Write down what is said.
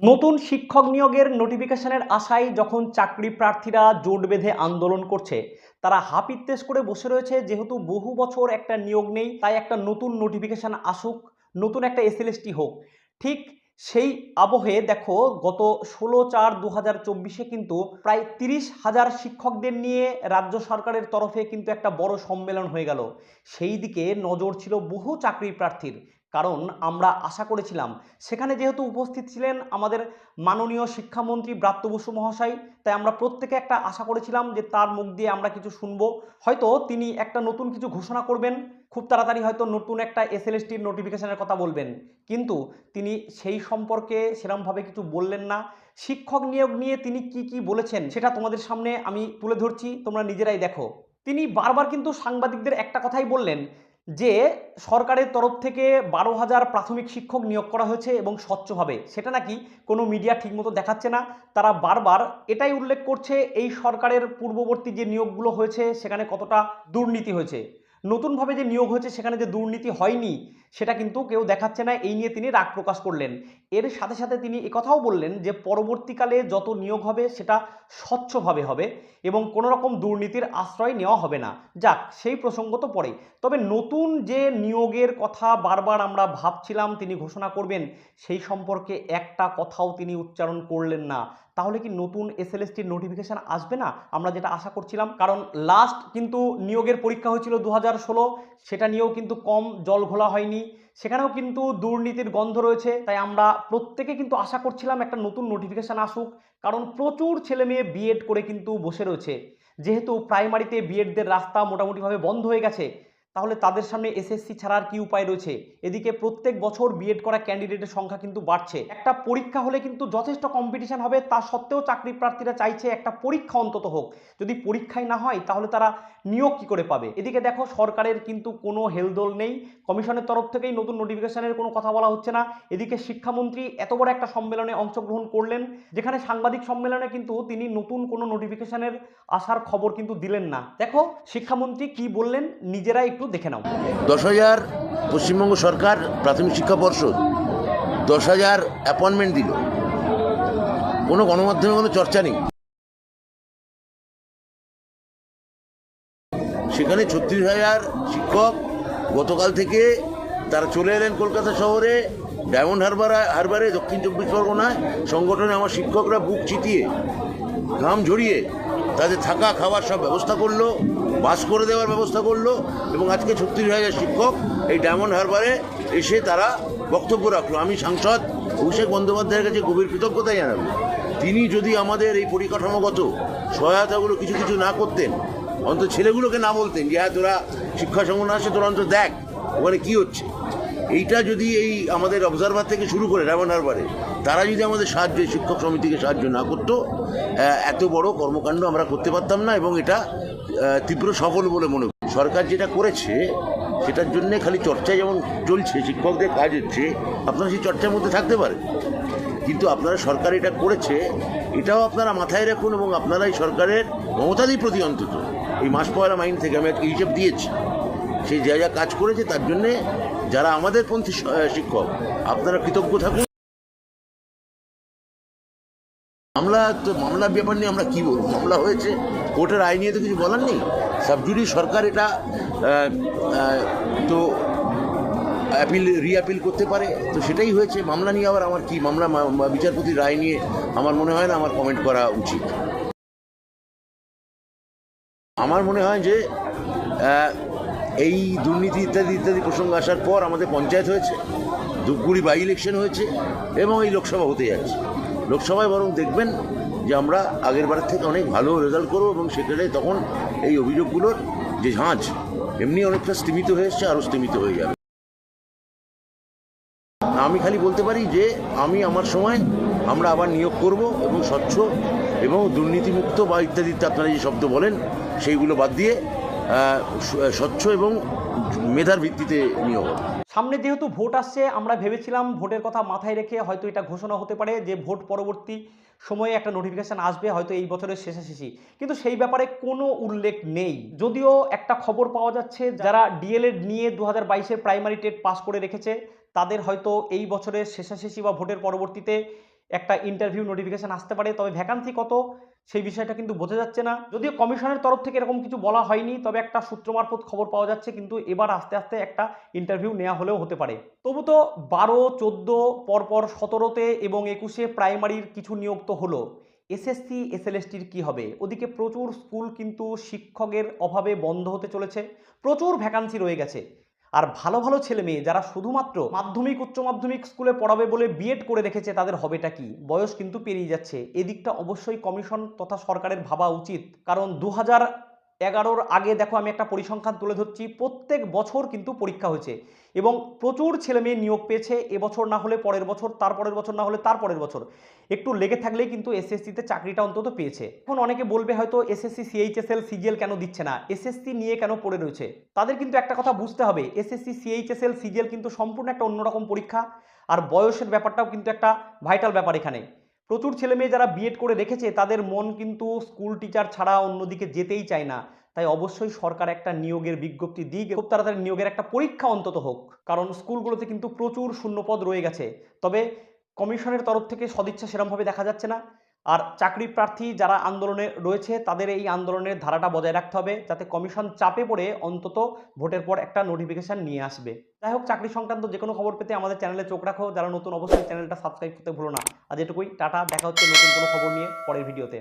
নতুন শিক্ষক নিয়োগের নোটিফিকেশনের আশায় যখন চাকরি প্রার্থীরা জোট বেঁধে আন্দোলন করছে, তারা হাপিত্তেশ করে বসে রয়েছে যেহেতু বহু বছর একটা নিয়োগ নেই, তাই একটা নতুন নোটিফিকেশন আসুক, নতুন একটা এসএলএসটি হোক। ঠিক সেই আবহে দেখো, গত ষোলো চার দু হাজার চব্বিশে কিন্তু প্রায় তিরিশ হাজার শিক্ষকদের নিয়ে রাজ্য সরকারের তরফে কিন্তু একটা বড় সম্মেলন হয়ে গেল। সেই দিকে নজর ছিল বহু চাকরি প্রার্থীর। কারণ আমরা আশা করেছিলাম। সেখানে যেহেতু উপস্থিত ছিলেন আমাদের মাননীয় শিক্ষামন্ত্রী ব্রাত্য বসু মহাশয়, তাই আমরা প্রত্যেকে একটা আশা করেছিলাম যে তার মুখ দিয়ে আমরা কিছু শুনব। হয়তো তিনি একটা নতুন কিছু ঘোষণা করবেন, খুব তাড়াতাড়ি হয়তো নতুন একটা এসএলএসটির নোটিফিকেশনের কথা বলবেন। কিন্তু তিনি সেই সম্পর্কে সেরমভাবে কিছু বললেন না। শিক্ষক নিয়োগ নিয়ে তিনি কি কি বলেছেন সেটা তোমাদের সামনে আমি তুলে ধরছি, তোমরা নিজেরাই দেখো। তিনি বারবার কিন্তু সাংবাদিকদের একটা কথাই বললেন যে সরকারের তরফ থেকে বারো হাজার প্রাথমিক শিক্ষক নিয়োগ করা হয়েছে এবং স্বচ্ছভাবে। সেটা নাকি কোনো মিডিয়া ঠিকমতো দেখাচ্ছে না, তারা বারবার এটাই উল্লেখ করছে, এই সরকারের পূর্ববর্তী যে নিয়োগগুলো হয়েছে, সেখানে কতটা দুর্নীতি হয়েছে। নতুনভাবে যে নিয়োগ হয়েছে, সেখানে যে দুর্নীতি হয়নি সেটা কিন্তু কেউ দেখাচ্ছে না, এই নিয়ে তিনি রাগ প্রকাশ করলেন। এর সাথে সাথে তিনি একথাও বললেন যে, পরবর্তীকালে যত নিয়োগ হবে সেটা স্বচ্ছভাবে হবে এবং কোনো রকম দুর্নীতির আশ্রয় নেওয়া হবে না। যাক, সেই প্রসঙ্গ তো পরে তবে নতুন যে নিয়োগের কথা বারবার আমরা ভাবছিলাম তিনি ঘোষণা করবেন, সেই সম্পর্কে একটা কথাও তিনি উচ্চারণ করলেন না। তাহলে কি নতুন এসএলএসটির নোটিফিকেশান আসবে না? আমরা যেটা আশা করছিলাম, কারণ লাস্ট কিন্তু নিয়োগের পরীক্ষা হয়েছিল দু হাজার ষোলো, সেটা নিয়েও কিন্তু কম জল ঘোলা হয়নি। সেখানেও কিন্তু দুর্নীতির গন্ধ রয়েছে। তাই আমরা প্রত্যেকে কিন্তু আশা করছিলাম একটা নতুন নোটিফিকেশান আসুক। কারণ প্রচুর ছেলে মেয়ে বিএড করে কিন্তু বসে রয়েছে। যেহেতু প্রাইমারিতে বিএডদের রাস্তা মোটামুটিভাবে বন্ধ হয়ে গেছে তাহলে তাদের সামনে এসএসসি ছাড়া আর কি উপায় রয়েছে? এদিকে প্রত্যেক বছর বিএড করা ক্যান্ডিডেটের সংখ্যা কিন্তু বাড়ছে। একটা পরীক্ষা হলে কিন্তু যথেষ্ট কম্পিটিশন হবে, তা সত্ত্বেও চাকরি প্রার্থীরা চাইছে একটা পরীক্ষা অন্তত হোক। যদি পরীক্ষায় না হয়, তাহলে তারা নিয়োগ কী করে পাবে? এদিকে দেখো, সরকারের কিন্তু কোনো হেলদোল নেই। কমিশনের তরফ থেকেই নতুন নোটিফিকেশনের কোনো কথা বলা হচ্ছে না। এদিকে শিক্ষামন্ত্রী এত বড় একটা সম্মেলনে অংশগ্রহণ করলেন, যেখানে সাংবাদিক সম্মেলনে কিন্তু তিনি নতুন কোনো নোটিফিকেশনের আসার খবর কিন্তু দিলেন না। দেখো, শিক্ষামন্ত্রী কি বললেন? নিজেরা একটু দেখে নাও। দশ হাজার পশ্চিমবঙ্গ সরকার প্রাথমিক শিক্ষা পর্ষদ দশ হাজার অ্যাপয়েন্টমেন্ট দিল। কোনো গণমাধ্যমে কোনো চর্চা নেই। সেখানে ছত্রিশ হাজার শিক্ষক গতকাল থেকে তারা চলে এলেন কলকাতা শহরে, ডায়মন্ড হারবার, হারবারে, দক্ষিণ চব্বিশ পরগনায় সংগঠনে আমার শিক্ষকরা বুক চিতিয়ে, ঘাম ঝরিয়ে তাদের থাকা, খাওয়ার সব ব্যবস্থা করল। বাস করে দেওয়ার ব্যবস্থা করল এবং আজকে ছত্রিশ হাজার শিক্ষক এই ডায়মন্ড হারবারে এসে তারা বক্তব্য রাখল। আমি সাংসদ অভিষেক বন্দ্যোপাধ্যায়ের কাছে গভীর কৃতজ্ঞতা জানাব। তিনি যদি আমাদের এই পরিকাঠামোগত সহায়তাগুলো কিছু কিছু না করতেন, অন্তত ছেলেগুলোকে না বলতেন যে হ্যাঁ তোরা শিক্ষা সংগঠন আসে তোরা অন্তত দেখ, ওখানে কী হচ্ছে? এইটা যদি এই আমাদের অবজারভার থেকে শুরু করে ডায়মন্ড হারবারে তারা যদি আমাদের সাহায্য, শিক্ষক সমিতিকে সাহায্য না করতো এত বড় কর্মকাণ্ড আমরা করতে পারতাম না এবং এটা তীব্র সফল বলে মনে করি। সরকার যেটা করেছে, সেটার জন্য খালি চর্চা যেমন চলছে, শিক্ষকদের কাজ হচ্ছে, আপনারা সেই চর্চার মধ্যে থাকতে পারেন। কিন্তু আপনারা সরকার এটা করেছে, এটাও আপনারা মাথায় রাখুন এবং আপনারা এই সরকারের মমতাদির প্রতি অন্তত, এই মাস পয়লা মাইন থেকে আমি একটা হিসেব দিয়েছি। সেই যা যা কাজ করেছে, তার জন্যে যারা আমাদের পন্থী শিক্ষক, আপনারা কৃতজ্ঞ থাকুন। মামলা, তো মামলার ব্যাপার নিয়ে আমরা কি বলব? মামলা হয়েছে, কোর্টের আইন নিয়ে তো কিছু বলার নেই। সাবজুরি সরকার এটা তো অ্যাপিল রিঅ্যাপিল করতে পারে। তো সেটাই হয়েছে। মামলা নিয়ে আবার আমার কি মামলা বিচারপতির রায় নিয়ে আমার মনে হয় না আমার কমেন্ট করা উচিত। আমার মনে হয় যে এই দুর্নীতি ইত্যাদি ইত্যাদি প্রসঙ্গ আসার পর আমাদের পঞ্চায়েত হয়েছে, ধূপগুড়ি বাই ইলেকশন হয়েছে এবং এই লোকসভা হতে যাচ্ছে। লোকসভায় বরং দেখবেন যে আমরা আগের বারের থেকে অনেক ভালো রেজাল্ট করব এবং সেখানে তখন এই অভিযোগগুলোর যে ঝাঁঝ এমনি অনেকটা স্তীমিত হয়ে এসছে, আরও স্তীমিত হয়ে যাবে। আমি খালি বলতে পারি যে আমি আমার সময় আমরা আবার নিয়োগ করব এবং স্বচ্ছ এবং দুর্নীতিমুক্ত বা ইত্যাদি ইত্যাদি আপনারা যে শব্দ বলেন, সেইগুলো বাদ দিয়ে স্বচ্ছ এবং মেধার ভিত্তিতে নিয়োগ হবে। সামনে যেহেতু ভোট আসছে, আমরা ভেবেছিলাম ভোটের কথা মাথায় রেখে হয়তো এটা ঘোষণা হতে পারে যে ভোট পরবর্তী সময়ে একটা নোটিফিকেশন আসবে হয়তো এই বছরের শেষাশেষি কিন্তু সেই ব্যাপারে কোনো উল্লেখ নেই। যদিও একটা খবর পাওয়া যাচ্ছে, যারা ডিএলএড নিয়ে দু হাজার প্রাইমারি টেট পাস করে রেখেছে, তাদের হয়তো এই বছরের শেষাশেষি বা ভোটের পরবর্তীতে একটা ইন্টারভিউ নোটিফিকেশন আসতে পারে, তবে ভ্যাকান্সি কত, সেই বিষয়টা কিন্তু বোঝা যাচ্ছে না। যদিও কমিশনের তরফ থেকে এরকম কিছু বলা হয়নি, তবে একটা সূত্র মারফত খবর পাওয়া যাচ্ছে, কিন্তু এবার আস্তে আস্তে একটা ইন্টারভিউ নেওয়া হলেও হতে পারে। তবু তো বারো, চোদ্দ, পরপর সতেরোতে এবং একুশে প্রাইমারির কিছু নিয়োগ তো হলো। এসএসসি এসএলএসটির কি হবে? ওদিকে প্রচুর স্কুল কিন্তু শিক্ষকের অভাবে বন্ধ হতে চলেছে। প্রচুর ভ্যাকান্সি রয়ে গেছে। আর ভালো ভালো ছেলে মেয়ে যারা শুধুমাত্র মাধ্যমিক, উচ্চ মাধ্যমিক স্কুলে পড়াবে বলে বিএড করে রেখেছে, তাদের হবেটা কি? বয়স কিন্তু পেরিয়ে যাচ্ছে। এদিকটা অবশ্যই কমিশন তথা সরকারের ভাবা উচিত। কারণ দু হাজার এগারোর আগে দেখো আমি একটা পরিসংখ্যান তুলে ধরছি, প্রত্যেক বছর কিন্তু পরীক্ষা হয়েছে এবং প্রচুর ছেলে মেয়ে নিয়োগ পেয়েছে, এবছর না হলে পরের বছর, তারপরের বছর না হলে তারপরের বছর। একটু লেগে থাকলেই কিন্তু এসএসসিতে চাকরিটা অন্তত পেয়েছে। এখন অনেকে বলবে হয়তো এসএসসি সিএইচএসএল সিজিএল কেন দিচ্ছে না? এসএসসি নিয়ে কেন পড়ে রয়েছে? তাদের কিন্তু একটা কথা বুঝতে হবে এসএসসি সিএইচএসএল সিজিএল কিন্তু সম্পূর্ণ একটা অন্যরকম পরীক্ষা, আর বয়সের ব্যাপারটাও কিন্তু একটা ভাইটাল ব্যাপার এখানে। প্রচুর ছেলে মেয়ে যারা বিএড করে রেখেছে, তাদের মন কিন্তু স্কুল টিচার ছাড়া অন্যদিকে যেতেই চায় না। তাই অবশ্যই সরকার একটা নিয়োগের বিজ্ঞপ্তি দিক, খুব তাড়াতাড়ি নিয়োগের একটা পরীক্ষা অন্তত হোক। কারণ স্কুলগুলোতে কিন্তু প্রচুর শূন্যপদ রয়ে গেছে। তবে কমিশনের তরফ থেকে সদিচ্ছা সেরমভাবে দেখা যাচ্ছে না। আর চাকরি প্রার্থী যারা আন্দোলনে রয়েছে, তাদের এই আন্দোলনের ধারাটা বজায় রাখতে হবে যাতে কমিশন চাপে পড়ে অন্তত ভোটের পর একটা নোটিফিকেশন নিয়ে আসবে। যাই হোক, চাকরি সংক্রান্ত যে কোনো খবর পেতে আমাদের চ্যানেলে চোখ রাখো। যারা নতুন, অবশ্যই চ্যানেলটা সাবস্ক্রাইব করতে ভুলো না। আজ এটুকুই, টাটা, দেখা হচ্ছে নতুন কোনো খবর নিয়ে পরের ভিডিওতে।